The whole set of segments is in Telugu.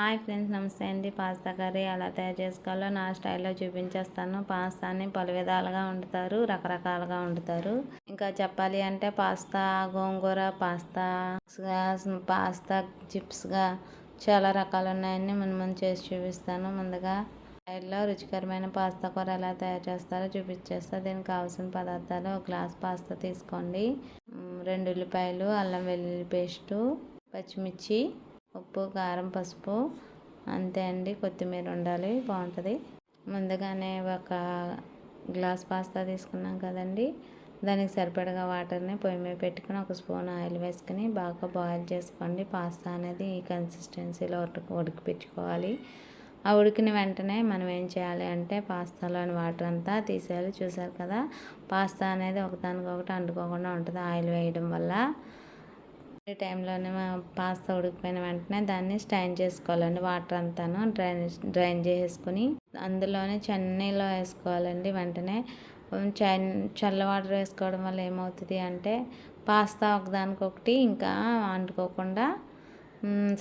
హాయ్ ఫ్రెండ్స్ నమస్తే అండి. పాస్తా కర్రీ ఎలా తయారు చేసుకోవాలో నా స్టైల్లో చూపించేస్తాను. పాస్తాని పలు విధాలుగా వండుతారు రకరకాలుగా వండుతారు. ఇంకా చెప్పాలి అంటే పాస్తా గోంగూర పాస్తా పాస్తా చిప్స్గా చాలా రకాలు ఉన్నాయని మనం మనం చేసి చూపిస్తాను. ముందుగా స్టైల్లో రుచికరమైన పాస్తా కూర ఎలా తయారు చేస్తారో చూపించేస్తా. దీనికి కావాల్సిన పదార్థాలు ఒక గ్లాస్ పాస్తా తీసుకోండి. రెండు ఉల్లిపాయలు అల్లం వెల్లుల్లి పేస్టు పచ్చిమిర్చి ఉప్పు కారం పసుపు అంతే అండి. కొత్తిమీర ఉండాలి. బాగుంటుంది. ముందుగానే ఒక గ్లాస్ పాస్తా తీసుకున్నాం కదండి. దానికి సరిపడగా వాటర్ని పొయ్యి మీద పెట్టుకుని ఒక స్పూన్ ఆయిల్ వేసుకుని బాగా బాయిల్ చేసుకోండి. పాస్తా అనేది ఈ కన్సిస్టెన్సీలో ఉడికిపించుకోవాలి ఆ ఉడికిన వెంటనే మనం ఏం చేయాలి అంటే పాస్తాలోని వాటర్ అంతా తీసేయాలి. చూసారు కదా? పాస్తా అనేది ఒకదానికొకటి అంటుకోకుండా ఉంటుంది. ఆయిల్ వేయడం వల్ల టైంలోనే పాస్తా ఉడికిపోయిన వెంటనే దాన్ని స్టైన్ చేసుకోవాలండి వాటర్ అంతాను డ్రైన్ డ్రైన్ చేసేసుకుని అందులోనే చన్నీలో వేసుకోవాలండి వెంటనే. చల్ల వాటర్ వేసుకోవడం వల్ల ఏమవుతుంది అంటే పాస్తా ఒకదానికొకటి ఇంకా వండుకోకుండా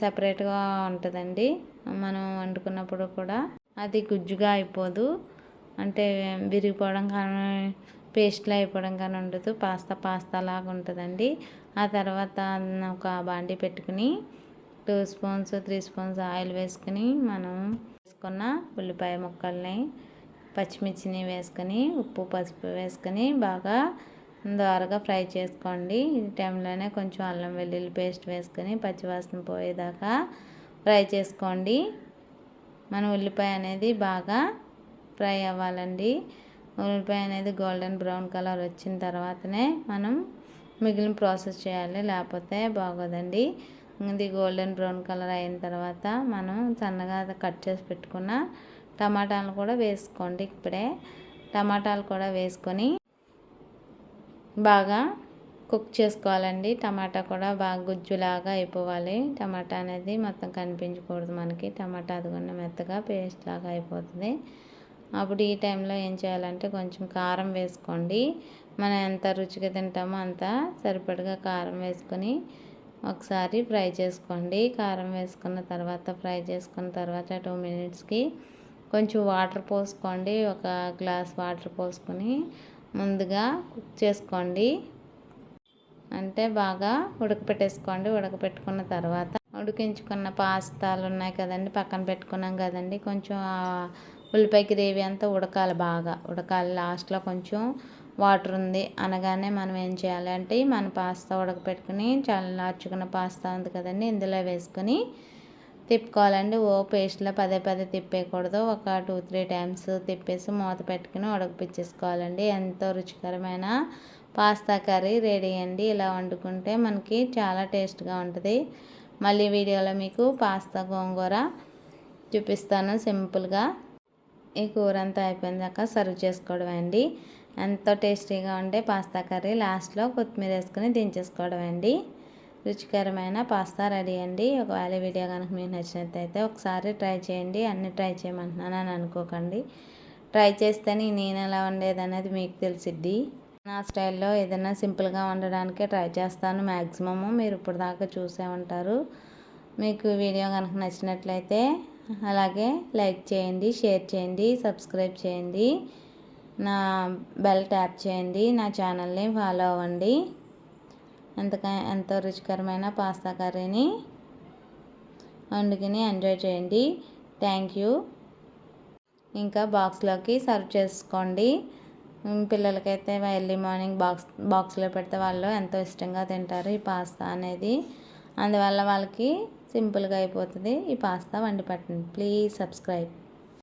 సపరేట్గా ఉంటుందండి. మనం వండుకున్నప్పుడు కూడా అది గుజ్జుగా అయిపోదు. అంటే విరిగిపోవడం కానీ పేస్ట్లో అయిపోవడం కానీ ఉండదు. పాస్తా పాస్తా లాగా ఉంటుందండి. ఆ తర్వాత ఒక బాండి పెట్టుకుని two spoons three spoons oil వేసుకుని మనం వేసుకున్న ఉల్లిపాయ ముక్కల్ని పచ్చిమిర్చిని వేసుకొని ఉప్పు పసుపు వేసుకొని బాగా దోరగా ఫ్రై చేసుకోండి. ఈ టైంలోనే కొంచెం అల్లం వెల్లుల్లి పేస్ట్ వేసుకొని పచ్చివాసన పోయేదాకా ఫ్రై చేసుకోండి. మన ఉల్లిపాయ అనేది బాగా ఫ్రై అవ్వాలండి. ఉల్లిపాయ అనేది గోల్డెన్ బ్రౌన్ కలర్ వచ్చిన తర్వాతనే మనం మిగిలిన ప్రాసెస్ చేయాలి లేకపోతే బాగోదండి. ఇది గోల్డెన్ బ్రౌన్ కలర్ అయిన తర్వాత మనం సన్నగా కట్ చేసి పెట్టుకున్న టమాటాలు కూడా వేసుకోండి ఇప్పుడే. టమాటాలు కూడా వేసుకొని బాగా కుక్ చేసుకోవాలండి. టమాటా కూడా బాగా గుజ్జులాగా అయిపోవాలి. టమాటా అనేది మొత్తం కనిపించకూడదు మనకి. టమాటా అది కూడా మెత్తగా పేస్ట్ లాగా అయిపోతుంది. అప్పుడు ఈ టైంలో ఏం చేయాలంటే కొంచెం కారం వేసుకోండి. మనం ఎంత రుచిగా తింటామో అంత సరిపడగా కారం వేసుకొని ఒకసారి ఫ్రై చేసుకోండి. కారం వేసుకున్న తర్వాత ఫ్రై చేసుకున్న తర్వాత టూ మినిట్స్కి కొంచెం వాటర్ పోసుకోండి. ఒక గ్లాస్ వాటర్ పోసుకొని ముందుగా కుక్ చేసుకోండి. అంటే బాగా ఉడకపెట్టేసుకోండి. ఉడకపెట్టుకున్న తర్వాత ఉడికించుకున్న పాస్తాలు ఉన్నాయి కదండి పక్కన పెట్టుకున్నాం కదండి. కొంచెం ఉల్లిపాయ గ్రేవీ అంతా ఉడకాలి బాగా. ఉడకాలి. లాస్ట్లో కొంచెం వాటర్ ఉంది. అనగానే మనం ఏం చేయాలి అంటే మన పాస్తా ఉడకపెట్టుకుని చల్లార్చుకున్న పాస్తా ఉంది కదండి ఇందులో వేసుకొని తిప్పుకోవాలండి. ఓ పేస్ట్లో పదే పదే తిప్పేయకూడదు. ఒక టూ త్రీ టైమ్స్ తిప్పేసి మూత పెట్టుకుని ఉడకపిచ్చేసుకోవాలండి. ఎంతో రుచికరమైన పాస్తా కర్రీ రెడీ అండి. ఇలా వండుకుంటే మనకి చాలా టేస్ట్గా ఉంటుంది. మళ్ళీ వీడియోలో మీకు పాస్తా గోంగూర చూపిస్తాను సింపుల్గా. ఈ కూర అంతా అయిపోయినాక సర్వ్ చేసుకోవడం అండి. ఎంతో టేస్టీగా ఉండే పాస్తా కర్రీ లాస్ట్లో కొత్తిమీర వేసుకుని దించేసుకోవడం అండి. రుచికరమైన పాస్తా రెడీ అండి. ఒకవేళ వీడియో కనుక మీకు నచ్చినట్టయితే ఒకసారి ట్రై చేయండి. అన్ని ట్రై చేయమంటున్నాను అని అనుకోకండి. ట్రై చేస్తేనే నేను ఎలా వండేది అనేది మీకు తెలిసిద్ది. నా స్టైల్లో ఏదైనా సింపుల్గా వండడానికే ట్రై చేస్తాను మ్యాక్సిమము మీరు ఇప్పుడు దాకా చూసే ఉంటారు. మీకు వీడియో కనుక నచ్చినట్లయితే అలాగే లైక్ చేయండి షేర్ చేయండి సబ్స్క్రైబ్ చేయండి. నా బెల్ ట్యాప్ చేయండి నా ఛానల్ని ఫాలో అవ్వండి. ఎంతక ఎంతో రుచికరమైన పాస్తా కర్రీని వండుకుని ఎంజాయ్ చేయండి. Thank you. ఇంకా బాక్స్లోకి సర్వ్ చేసుకోండి. పిల్లలకైతే ఎర్లీ మార్నింగ్ బాక్స్ బాక్స్లో పెడితే వాళ్ళు ఎంతో ఇష్టంగా తింటారు ఈ పాస్తా అనేది. అందువల్ల వాళ్ళకి సింపుల్గా అయిపోతుంది ఈ పాస్తా వండి పెట్టండి. Please subscribe.